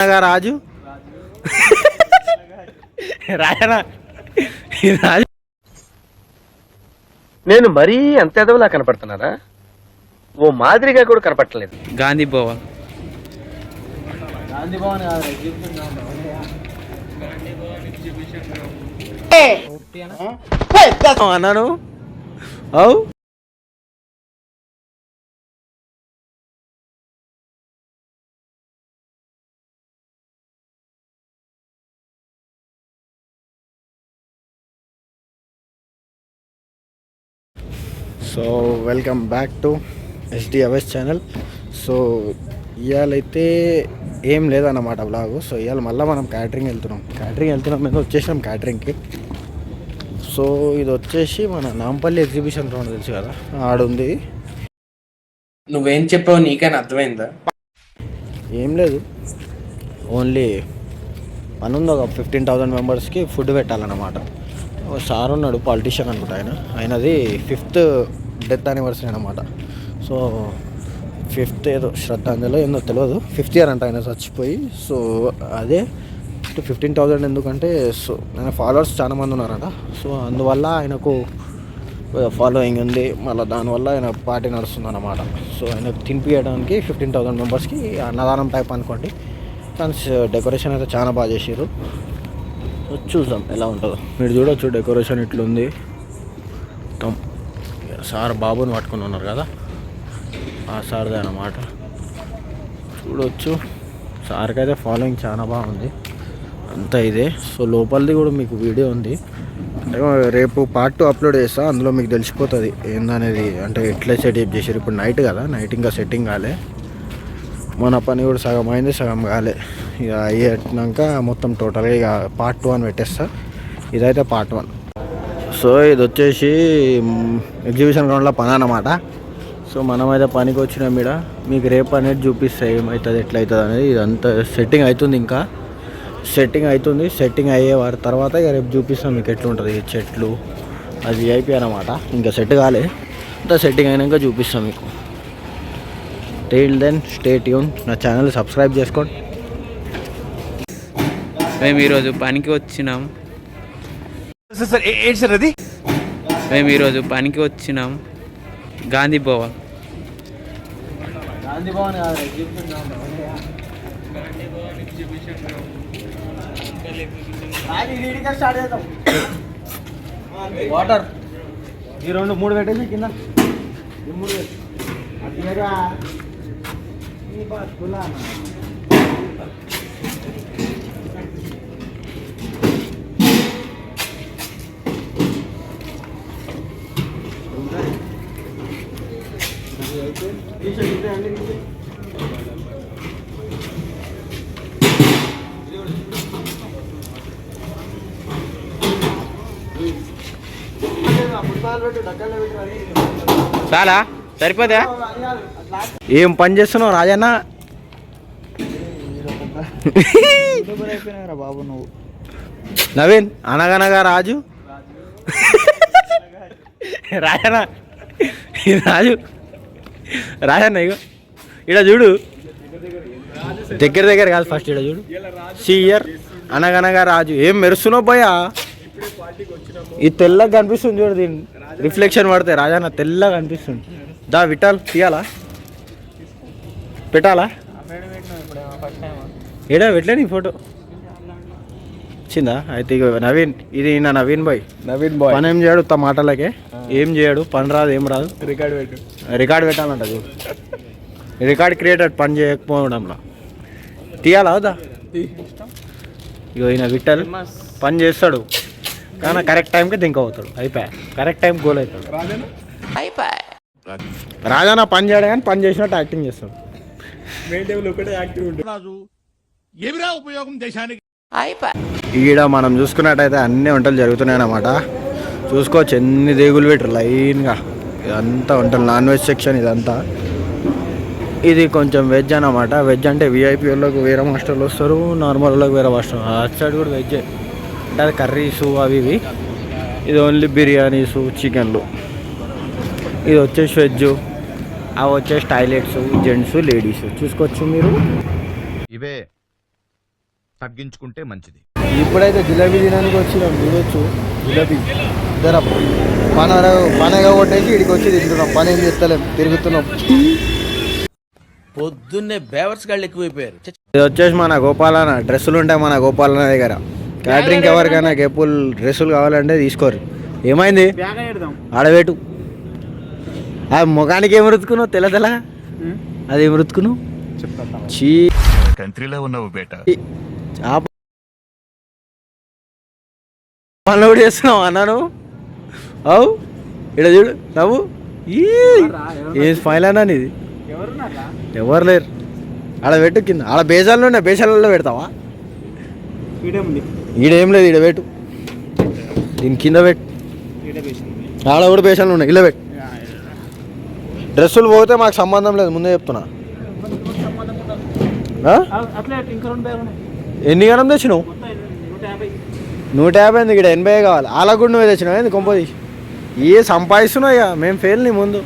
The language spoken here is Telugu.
రాజు? రాజు? నేను మరీ అంత ఎదవలా కనపడుతున్నారా ఓ మాదిరిగా కూడా కనపడలేదు గాంధీ భవన్. అన్నాను. అవు so welcome back to S D F S channel so ఇవాళైతే ఏం లేదన్నమాట బ్లాగు సో ఇవాళ మళ్ళీ మనం క్యాటరింగ్ వెళ్తున్నాం. క్యాటరింగ్ వెళ్తున్నాం మీద వచ్చేసినాం క్యాటరింగ్కి సో ఇది వచ్చేసి మన నాంపల్లి ఎగ్జిబిషన్ గ్రౌండ్ తెలుసు కదా? ఆడుంది. నువ్వేం చెప్పావు నీకైనా అర్థమైందా? ఏం లేదు. ఓన్లీ మన ఒక ఫిఫ్టీన్ థౌజండ్ మెంబర్స్కి ఫుడ్ పెట్టాలన్నమాట. సార్ ఉన్నాడు పాలిటీషియన్ అనుకుంటా ఆయన. ఆయనది ఫిఫ్త్ డెత్ యానివర్సరీ అనమాట సో ఫిఫ్త్ ఏదో శ్రద్ధాంజలి ఏందో తెలియదు ఫిఫ్త్ ఇయర్ అంట ఆయన చచ్చిపోయి. సో అదే ఫిఫ్టీన్ థౌజండ్ ఎందుకంటే సో ఆయన ఫాలోవర్స్ చాలా మంది ఉన్నారంట. సో అందువల్ల ఆయనకు ఫాలోయింగ్ ఉంది. మళ్ళీ దానివల్ల ఆయన పార్టీ నడుస్తుంది అనమాట సో ఆయన తినిపించడానికి ఫిఫ్టీన్ థౌసండ్ మెంబర్స్కి అన్నదానం టైప్ అనుకోండి. కానీ డెకరేషన్ అయితే చాలా బాగా చేసారు చూద్దాం ఎలా ఉంటుందో. మీరు చూడొచ్చు డెకరేషన్ ఇట్లుంది. మొత్తం సార్ బాబుని పట్టుకుని ఉన్నారు కదా? ఆ సార్దే అన్నమాట. చూడొచ్చు. సార్కి అయితే ఫాలోయింగ్ చాలా బాగుంది. అంతా ఇదే. సో లోపలిది కూడా మీకు వీడియో ఉంది. అంటే రేపు పార్ట్ టూ అప్లోడ్ చేస్తా. అందులో మీకు తెలిసిపోతుంది. ఏందనేది అంటే ఎట్లా సెటప్ చేసారు ఇప్పుడు నైట్ కదా. నైట్ ఇంకా సెట్టింగ్ కాలే. మన పని కూడా సగం అయింది సగం కాలే. ఇక అయ్యాక మొత్తం టోటల్గా ఇక పార్ట్ టూ అని పెట్టేస్తా. ఇదైతే పార్ట్ వన్ సో ఇది వచ్చేసి ఎగ్జిబిషన్ గ్రౌండ్లో పని అన్నమాట. సో మనమైతే పనికి వచ్చినా మీద మీకు రేపు అనేది చూపిస్తే ఏమవుతుంది ఎట్లయితుంది అనేది. ఇదంతా సెట్టింగ్ అవుతుంది ఇంకా. సెట్టింగ్ అవుతుంది సెట్టింగ్ అయ్యే వారి తర్వాత ఇక రేపు చూపిస్తాం మీకు ఎట్లుంటుంది చెట్లు. అది విఐపి అనమాట ఇంకా సెట్ కాలే. అంతా సెట్టింగ్ అయినాక చూపిస్తాం మీకు. టిల్ దెన్ స్టే ట్యూన్ నా ఛానల్ సబ్స్క్రైబ్ చేసుకోండి మేము ఈరోజు పనికి వచ్చినాం. మేము ఈరోజు పనికి వచ్చినాం. గాంధీ భవన్. వాటర్ ఈ రెండు మూడు పెట్టేసి కింద. ఈ మూడు చాలా సరిపోదా? ఏం పని చేస్తున్నావు రాజన్న? బాబు నువ్వు? నవీన్ అనగనగా రాజు. రాజన్న ఈ రాజు. రాజన్న ఇగో ఇక్కడ చూడు. దగ్గర దగ్గర కాదు ఫస్ట్ ఇక్కడ చూడు. సీయర్ అనగనగా రాజు. ఏం మెరుస్తున్నావు పోయా ఈ తెల్లగా కనిపిస్తుంది చూడు దీని రిఫ్లెక్షన్ పడితే రాజన్న తెల్లగా కనిపిస్తుంది. దా విటాల్ తీయాలా? పెట్టాలా? ఏడా పెట్టలే నీ ఫోటో? వచ్చిందా అయితే ఇగో నవీన్ ఇది నా నవీన్ బాయ్. నవీన్ బాయ్. పని ఏం చేయడు త మాటలకే. ఏం చేయడు పని రాదు ఏం రాదు. రికార్డ్ పెట్టు. రికార్డ్ పెట్టాలంట చూడు. రికార్డ్ క్రియేటర్ పని చేయకపోవడంలో. తీయాలా వద్దా? ఇగో ఈయన విట్టల్ పని చేస్తాడు. కానీ కరెక్ట్ టైంకి దింక్ అవుతాడు అయిపోయా. కరెక్ట్ టైం గోల్ అవుతాడు రాజేనా రాజానా పని చేయడు కానీ పని చేసినట్టు యాక్టింగ్ చేస్తాడు. మెయిన్ టేబుల్ ఒకటే యాక్టివ్ ఉంటుంది. ఈడ మనం చూసుకున్నట్టయితే అన్ని వంటలు జరుగుతున్నాయి అన్నమాట చూసుకోవచ్చు ఎన్ని దేగులు పెట్టరు లైన్గా. ఇదంతా వంటలు నాన్ వెజ్ సెక్షన్ ఇదంతా. ఇది కొంచెం వెజ్ అన్నమాట. వెజ్ అంటే విఐపీ వాళ్ళకి వేరే మాస్టర్లు వస్తారు నార్మల్ వాళ్ళకి వేరే మాస్టర్ అటు సైడ్ కూడా వెజ్ అంటే అది కర్రీసు అవి ఇవి. ఇది ఓన్లీ బిర్యానీసు చికెన్లు ఇది వచ్చేసి వెజ్ అవి వచ్చేసి టాయిలెట్స్ జెంట్స్ లేడీస్. చూసుకోవచ్చు మీరు. ఇవే తగ్గించుకుంటే మంచిది. ఇప్పుడైతే జిలేబీ తినడానికి వచ్చినాం చూడొచ్చు జిలేబీ. జర పని పని కొట్టేసి ఇక్కడికి వచ్చి తింటున్నాం. పని ఏం చేస్తలేం తిరుగుతున్నాం. పొద్దున్నే బేవర్స్ గాళ్ళు ఎక్కువైపోయారు. ఇది వచ్చేసి మన గోపాలన డ్రెస్సులు ఉంటాయి మన గోపాలన దగ్గర. క్యాటరింగ్ ఎవరికైనా గెప్పుల్ డ్రెస్సులు కావాలంటే తీసుకోరు. ఏమైంది? ఆడబెట్టు. ఆ ముఖానికి ఏం రుతుకున్నావు తెల్ల తెల్ల అది ఏం రుతుకున్నావు చీ. కంట్రీలో ఉన్నావు బేటా. పనులు చేస్తున్నావు అన్నాను అవు ఇక్కడ చూడు నవ్వు. ఈ ఏం స్మైల్ అన్నా ఇది ఎవరు లేరు. ఆడ పెట్టు కింద. ఆడ బేసాల్లో ఉన్నాయి బేసాలలో పెడతావా? ఈడేం లేదు ఈడ పెట్టు. దీని కింద పెట్టు. ఆడ కూడా బేసాలు ఉన్నాయి ఇలా పెట్టు. డ్రెస్సులు పోతే మాకు సంబంధం లేదు ముందే చెప్తున్నా? ఎన్ని గణం తెచ్చినావు? నూట యాభై. ఎందుకు ఇక్కడ? ఎనభై కావాలి. అలా కూడా నువ్వే తెచ్చినావు ఏంది కొంపది ఏ సంపాదిస్తున్నావు ఇక? మేము ఫెయిల్ నీ ముందు.